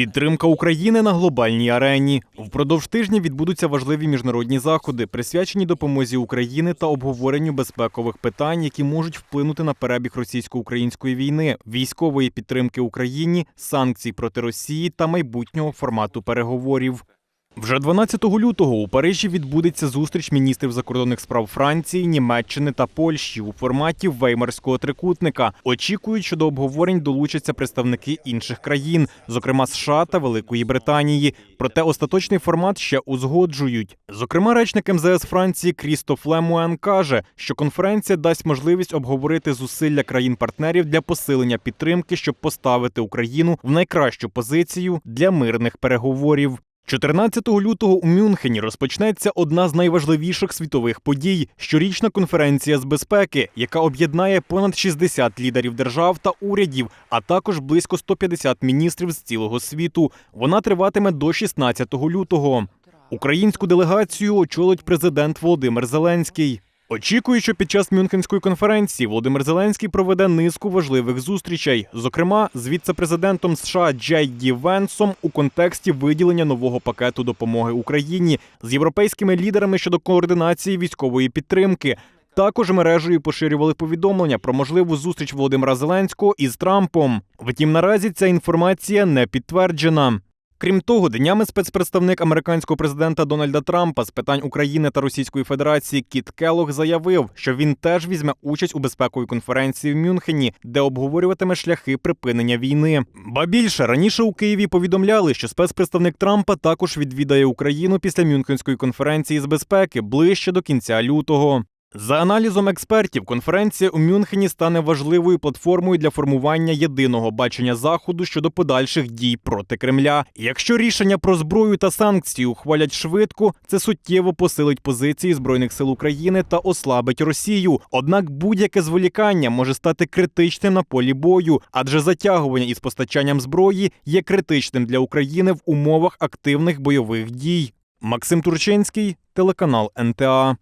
Підтримка України на глобальній арені. Впродовж тижня відбудуться важливі міжнародні заходи, присвячені допомозі України та обговоренню безпекових питань, які можуть вплинути на перебіг російсько-української війни, військової підтримки Україні, санкцій проти Росії та майбутнього формату переговорів. Вже 12 лютого у Парижі відбудеться зустріч міністрів закордонних справ Франції, Німеччини та Польщі у форматі Веймарського трикутника. Очікують, що до обговорень долучаться представники інших країн, зокрема США та Великої Британії. Проте остаточний формат ще узгоджують. Зокрема, речник МЗС Франції Крістоф Лемуен каже, що конференція дасть можливість обговорити зусилля країн-партнерів для посилення підтримки, щоб поставити Україну в найкращу позицію для мирних переговорів. 14 лютого у Мюнхені розпочнеться одна з найважливіших світових подій щорічна конференція з безпеки, яка об'єднає понад 60 лідерів держав та урядів, а також близько 150 міністрів з цілого світу. Вона триватиме до 16 лютого. Українську делегацію очолить президент Володимир Зеленський. Очікую, що під час Мюнхенської конференції Володимир Зеленський проведе низку важливих зустрічей, зокрема з віце-президентом США Джей Ді Венсом у контексті виділення нового пакету допомоги Україні з європейськими лідерами щодо координації військової підтримки. Також мережею поширювали повідомлення про можливу зустріч Володимира Зеленського із Трампом. Втім, наразі ця інформація не підтверджена. Крім того, днями спецпредставник американського президента Дональда Трампа з питань України та Російської Федерації Кіт Келлог заявив, що він теж візьме участь у безпековій конференції в Мюнхені, де обговорюватиме шляхи припинення війни. Ба більше раніше у Києві повідомляли, що спецпредставник Трампа також відвідає Україну після Мюнхенської конференції з безпеки ближче до кінця лютого. За аналізом експертів, конференція у Мюнхені стане важливою платформою для формування єдиного бачення заходу щодо подальших дій проти Кремля. Якщо рішення про зброю та санкції ухвалять швидко, це суттєво посилить позиції збройних сил України та ослабить Росію. Однак будь-яке зволікання може стати критичним на полі бою, адже затягування із постачанням зброї є критичним для України в умовах активних бойових дій. Максим Турчинський, телеканал НТА.